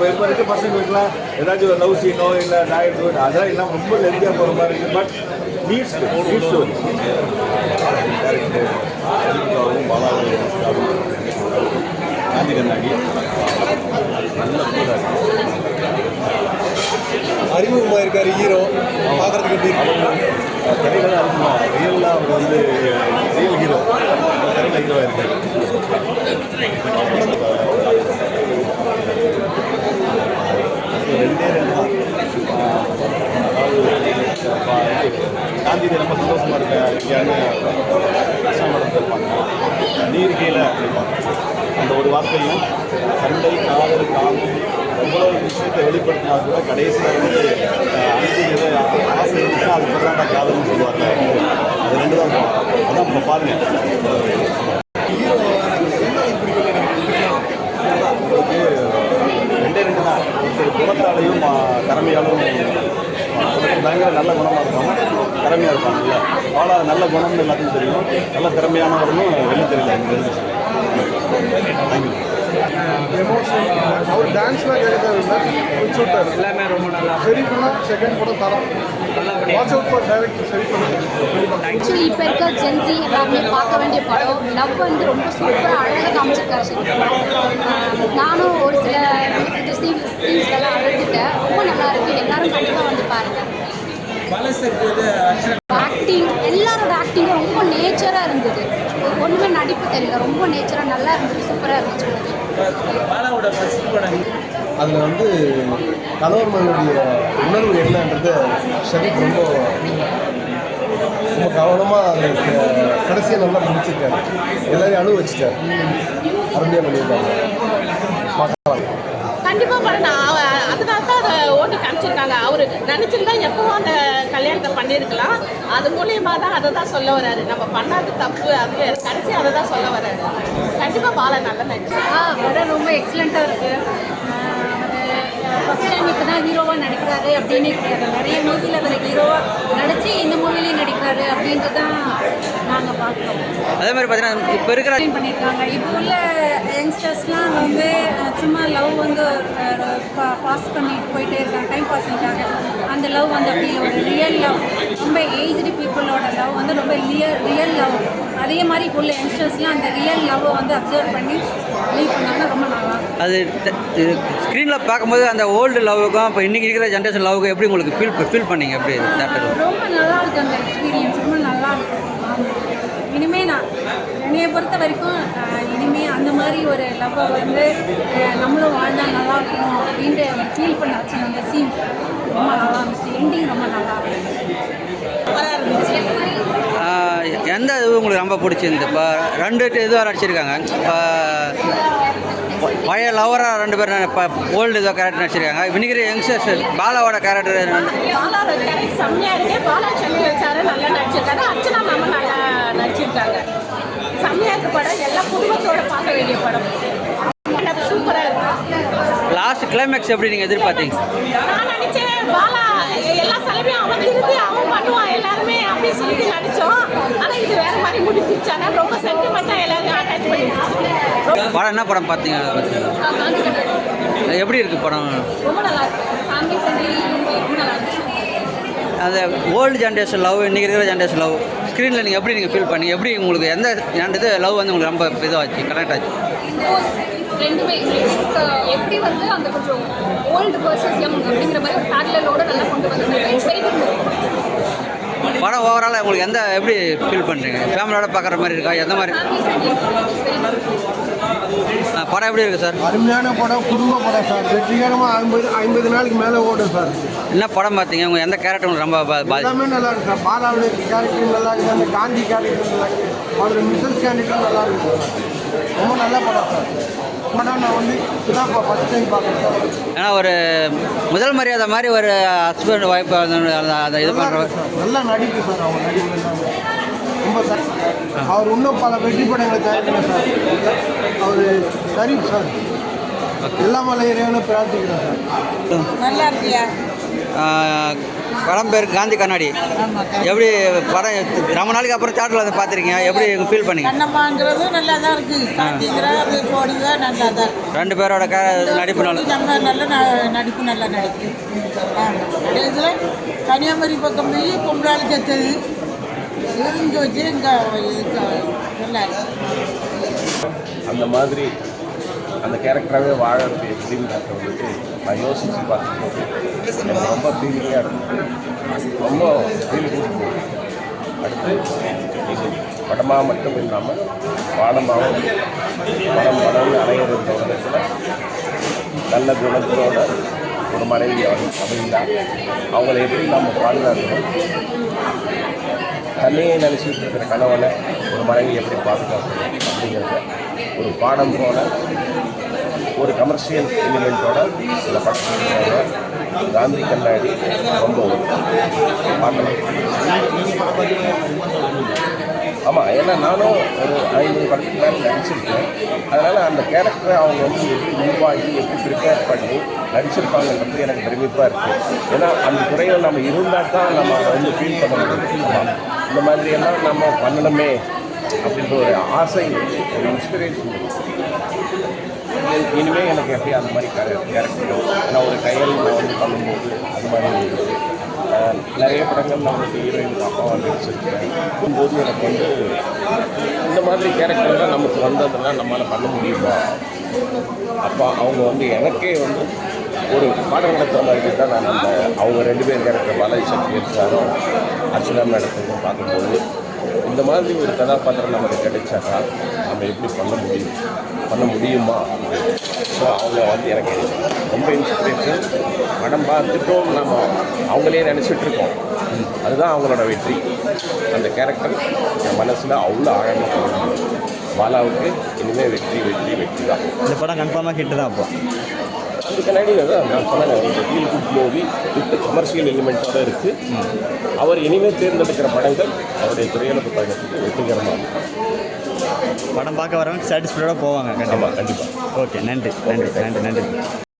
இப்போ இப்போ இருக்க பசங்களுக்குலாம் ஏதாச்சும் ஒரு லவ் சீனோ இல்லை நாயுடு அதெல்லாம் எல்லாம் ரொம்ப லெந்தியாக போகிற மாதிரி இருக்குது but needs needs story character பாலாவும் Gandhi கண்ணாடி நல்ல அறிமுகமாக இருக்காரு ஹீரோ பார்க்குறதுக்கு எப்படி கடையில் இருக்குமா ரியலாக அவர் வந்து ரியல் ஹீரோ கடையில் ஹீரோவாக இருக்காரு ரெண்டே ரெண்டு தான் அதாவது காந்திஜி ரொம்ப சந்தோஷமாக இருக்க இருக்கியான்னு கஷ்டப்பட்டு இருப்பாங்க நீர் கீழே இருப்பாங்க அந்த ஒரு வார்த்தையும் சண்டை காதல் காமம் எவ்வளோ விஷயத்தை வெளிப்படுத்தினா கூட கடைசியில் வந்து அஹ், அன்பு ஆசை இருந்துச்சுன்னா அது பேர் தான் காதல்னு சொல்லுவாங்க. அது ரெண்டு தான் அதான் இப்போ பாருங்கள் நல்ல குணம்னு எல்லாத்துக்கும் தெரியும். நல்ல திறமையானவரும் வெளியே தெரியல. எனக்கு தெரிஞ்சு தேங்க்யூ எமோஷன் அவர் டான்ஸ்லாம் கேட்கறது எல்லாமே ரொம்ப நல்லா சரி பண்ணால் செகண்ட் படம் தரம். வாட்ச் அவுட் ஃபார் டைரக்டர் சரி பண்ணுங்க ஆக்சுவலி இப்போ இருக்க ஜென்சி எல்லாருமே பார்க்க வேண்டிய படம் லவ் வந்து ரொம்ப சூப்பராக அழகாக காமிச்சிருக்காரு. நானும் ஒரு சில சீன்ஸ் சீன்ஸ்லாம் அழுதுட்டேன். ரொம்ப நல்லா இருக்கு. எல்லாரும் கண்டிப்பாக வந்து பாருங்க. ஆக்டிங் தெரியல ரொம்ப நேச்சராக நல்லா சூப்பராக இருந்துச்சு. அதில் வந்து கணவர் மகனுடைய உணர்வு என்னன்றது ஷரீப் ரொம்ப ரொம்ப கவனமாக அதில் கடைசியாக நல்லா முடிச்சிருக்காரு. எல்லாரையும் அணு வச்சுட்டார். அருமையாக பண்ணியிருக்காங்க பார்க்கலாம் கண்டிப்பாக பண்ண அதனால தான் அதை ஓட்டு ஒரு அவர் நினச்சிருந்தா எப்பவும் அந்த கல்யாணத்தை பண்ணியிருக்கலாம். அது மூலியமாக தான் அதை தான் சொல்ல வராரு நம்ம பண்ணாத தப்பு அது கடைசி அதை தான் சொல்ல வராரு கண்டிப்பாக பாலா நல்ல நடிச்சு படம் ரொம்ப எக்ஸலண்ட்டாக இருக்குது ஃபஸ்ட் டைம் இப்போ தான் ஹீரோவாக நடிக்கிறாரு அப்படின்னு கிடையாது நிறைய மூவியில் அவர் ஹீரோவாக நடித்து இந்த மூவிலையும் நடிக்கிறாரு அப்படின்ட்டு தான் நாங்கள் பார்க்குறோம். அதே மாதிரி பார்த்தீங்கன்னா இப்போ இருக்கிற பண்ணியிருக்காங்க. இப்போ உள்ள யங்ஸ்டர்ஸ்லாம் வந்து சும்மா லவ் வந்து பாஸ் பண்ணிட்டு போயிட்டே இருக்காங்க. டைம் பாஸிங்காக அந்த லவ் வந்து அப்படி ஒரு ரியல் லவ் ரொம்ப ஏஜ்டு பீப்புளோட லவ் வந்து ரொம்ப ரியல் ரியல் லவ் அதே மாதிரி இப்போ உள்ள யங்ஸ்டர்ஸ்லாம் அந்த ரியல் லவ்வை வந்து அப்சர்வ் பண்ணி லீவ் பண்ணாங்கன்னா ரொம்ப. அது ஸ்க்ரீனில் பார்க்கும்போது அந்த ஓல்டு லவ்வுக்கும் இப்போ இன்றைக்கி இருக்கிற ஜென்ரேஷன் லவ்வுக்கும் எப்படி உங்களுக்கு ஃபீல் ஃபீல் பண்ணீங்க? எப்படி தேட்டரில் ரொம்ப நல்லா இருக்கு அந்த எக்ஸ்பீரியன்ஸ் ரொம்ப நல்லா இருக்கு. இனிமே நான் என்னைய பொறுத்த வரைக்கும் இனிமே அந்த மாதிரி ஒரு லவ்வை வந்து நம்மளும் வாழ்ந்தா நல்லா இருக்கும் அப்படின்ட்டு ஃபீல் பண்ண வச்சு அந்த சீன் ரொம்ப நல்லா இருந்துச்சு. எண்டிங் ரொம்ப நல்லா இருந்துச்சு. எந்த இது உங்களுக்கு ரொம்ப பிடிச்சிருந்து இப்போ ரெண்டு இதுவாக நடிச்சிருக்காங்க இப்போ பழைய லவராக ரெண்டு பேரும் இப்போ ஓல்டு இதோ கேரக்டர் நடிச்சிருக்காங்க. இன்னைக்கு யங்ஸ்டர்ஸ் பாலாவோட கேரக்டர் லாஸ்ட் கிளைமேக்ஸ் எப்படி நீங்கள் எதிர்பார்த்தீங்க? நான் நினைச்சேன் பாலா எல்லா செலவையும் அவன் இருந்து அவன் பண்ணுவான். எல்லாருமே அப்படின்னு சொல்லிட்டு நினைச்சோம் ஆனா இது வேற மாதிரி முடிஞ்சிருச்சு. படம் என்ன படம் பார்த்தீங்க? எப்படி இருக்குது படம்? அந்த ஓல்டு ஜென்ரேஷன் லவ் இன்றைக்கி இருக்கிற ஜென்ரேஷன் லவ் ஸ்க்ரீனில் நீங்கள் எப்படி நீங்கள் ஃபீல் பண்ணீங்க? எப்படி உங்களுக்கு எந்த எந்த இது லவ் வந்து உங்களுக்கு ரொம்ப இதுவாச்சு கனெக்ட் ஆச்சு? ரெண்டுமே எப்படி வந்து அந்த கொஞ்சம் ஓல்டு பர்சன்ஸ் யங் அப்படிங்கிற மாதிரி ஒரு பேரலோட நல்லா கொண்டு வந்து படம் ஓவராலாக உங்களுக்கு எந்த எப்படி ஃபீல் பண்ணுறீங்க ஃபேமிலியோட பார்க்குற மாதிரி இருக்கா? எந்த மாதிரி? படம் எப்படி இருக்குது சார் அருமையான படம் குடும்ப படம் சார் வெற்றிகரமாக ஐம்பது ஐம்பது நாளுக்கு மேலே ஓடும் சார் என்ன படம் பார்த்தீங்க? உங்கள் எந்த கேரக்டர் உங்களுக்கு ரொம்ப பாதி எல்லாமே நல்லா இருக்கு சார் பாலாவுடைய கேரக்டர் நல்லா இருக்குது அந்த காந்தி கேரக்டர் நல்லா இருக்குது அவருடைய மிஸ்ஸஸ் கேரக்டர் நல்லா இருக்கு சார் ரொம்ப நல்ல படம் சார். படம் நான் வந்து இதான் ஃபஸ்ட் டைம் பார்க்குறேன் சார். ஏன்னா ஒரு முதல் மரியாதை மாதிரி ஒரு ஹஸ்பண்ட் ஒய்ஃப் அந்த இது நல்லா பண்ணுற நல்லா நடிப்பு சார் அவங்க நடிப்பு ரொம்ப சார் அவர் இன்னும் பல வெற்றி படங்களை தயாரிக்கணும் சார். அவர் சரி. சார் எல்லா மலை இறைவனை பிரார்த்திக்கிறேன் சார். நல்லா இருக்கியா? படம் பேர் காந்தி கண்ணாடி. எப்படி படம் ரொம்ப நாளைக்கு அப்புறம் தேட்டரில் வந்து பார்த்துருக்கீங்க. எப்படி ஃபீல் பண்ணீங்க? கண்ணம்மாங்கிறது நல்லா தான் இருக்குது அது ரெண்டு பேரோட க நடிப்பு நல்லா நம்ம நல்ல ந- நடிப்பு நல்லா நடிப்பு ஆமாம் இதில் கன்னியாகுமரி பக்கம் போய் பொம்பளாளி செத்தது. இங்கே வச்சு இங்கே நல்லா அந்த மாதிரி அந்த கேரக்டராகவே வாழறது எப்படிங்கிறத வந்துட்டு நான் யோசித்து பார்க்கும்போது எனக்கு ரொம்ப ஃபீலிங்காக இருந்தது ரொம்ப ஃபீல் கொடுக்கும் அடுத்து இது படமாக மட்டும் இல்லாமல் பாடமாகவும் படம் படம் அலையிற இந்த நல்ல குணத்தோட ஒரு மனைவி அவங்க அமைந்தா அவங்கள எப்படி நம்ம பாதுகாக்கணும் தன்னையே நினச்சிட்டு இருக்கிற கணவனை ஒரு மனைவி எப்படி பாதுகாக்கணும் அப்படிங்கிறத. ஒரு பாடம் போல ஒரு கமர்ஷியல் எலிமெண்ட்டோட சில படத்தில் காந்தி கண்ணாடி ரொம்ப ஒரு ஆமாம் ஏன்னா நானும் ஒரு ஐநூறு படத்துக்கு மேலே நடிச்சிருக்கேன். அதனால் அந்த கேரக்டரை அவங்க வந்து எப்படி உருவாகி எப்படி ப்ரிப்பேர் பண்ணி நடிச்சிருப்பாங்கன்றது எனக்கு பெருமிப்பாக இருக்குது ஏன்னா அந்த துறையில் நம்ம இருந்தால் தான் நம்ம அதை வந்து ஃபீல் பண்ண முடியும். இந்த மாதிரியெல்லாம் நம்ம பண்ணணுமே அப்படின்ற ஒரு ஆசை ஒரு இன்ஸ்பிரேஷன் இனிமேல் எனக்கு எப்படி அந்த மாதிரி கேரக்டர் ஏன்னா ஒரு கையல் நான் வந்து பண்ணும்போது அது மாதிரி நிறைய படங்கள் நான் வந்து ஹீரோயின் அப்பாவாக நடிச்சிருக்கேன். போது எனக்கு வந்து இந்த மாதிரி கேரக்டர்லாம் நமக்கு வந்ததுன்னா நம்மளால் பண்ண முடியுமா? அப்போ அவங்க வந்து எனக்கே வந்து ஒரு பாடம் நடத்துகிற மாதிரி தான் நான் அந்த அவங்க ரெண்டு பேர் கேரக்டர் பாலாஜி சக்தி இருக்காரும் அர்ச்சனா மேடத்துக்கும் பார்க்கும்போது இந்த மாதிரி ஒரு கதாபாத்திரம் நமக்கு கிடைச்சாக்கா நம்ம எப்படி பண்ண முடியும்? பண்ண முடியுமா? ஸோ அவங்க வந்து எனக்கு ரொம்ப இன்ஸ்பிரேஷன் படம் பார்த்துட்டும் நம்ம. அவங்களே நினச்சிட்ருக்கோம் அதுதான் அவங்களோட வெற்றி. அந்த கேரக்டர் என் மனசில் அவ்வளோ ஆழமாக போகணும் பாலாவுக்கு இனிமேல் வெற்றி வெற்றி வெற்றி தான். இந்த படம் கன்ஃபார்மாக ஹிட் தான் அப்போ? அந்த கண்ணாடி நான் சொன்னேன் ஒரு feel good movie with commercial எலிமெண்ட்டோட இருக்குது அவர் இனிமேல் தேர்ந்தெடுக்கிற படங்கள் அவருடைய திரையுலக பயணத்துக்கு வெற்றிகரமாக இருக்கும். படம் பார்க்க வரவங்க சாட்டிஸ்ஃபைடோட போவாங்க கண்டிப்பாக கண்டிப்பாக ஓகே நன்றி நன்றி நன்றி நன்றி.